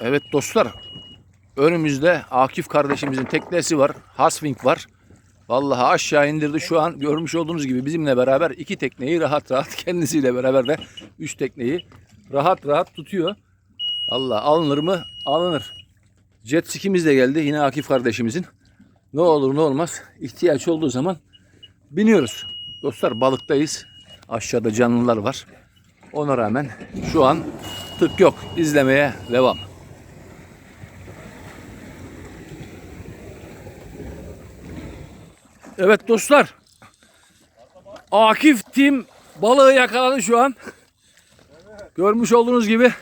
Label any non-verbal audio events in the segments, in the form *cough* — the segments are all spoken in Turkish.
Evet dostlar. Önümüzde Akif kardeşimizin teknesi var. Haswing var. Vallahi aşağı indirdi. Şu an görmüş olduğunuz gibi bizimle beraber iki tekneyi rahat rahat *laughs* kendisiyle beraber de üç tekneyi rahat rahat tutuyor. Allah alınır mı? Alınır. Jet ski'miz de geldi. Yine Akif kardeşimizin. Ne olur ne olmaz. ihtiyaç olduğu zaman biniyoruz. Dostlar balıktayız. Aşağıda canlılar var. Ona rağmen şu an tık yok. İzlemeye devam. Evet dostlar. Akif Tim balığı yakaladı şu an. Görmüş olduğunuz gibi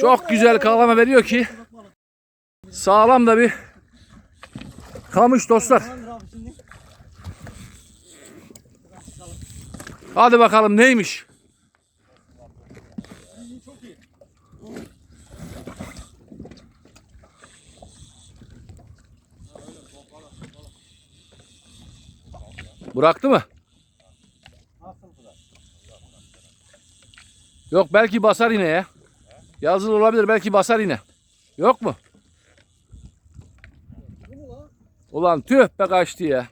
çok güzel kalama veriyor ki sağlam da bir kamış dostlar. Hadi bakalım neymiş? Bıraktı mı? Yok belki basar yine ya. Yazılı olabilir belki basar yine. Yok mu? Ulan tüh be kaçtı ya.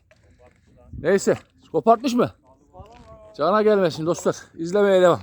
Neyse kopartmış mı? Cana gelmesin dostlar. İzlemeye devam.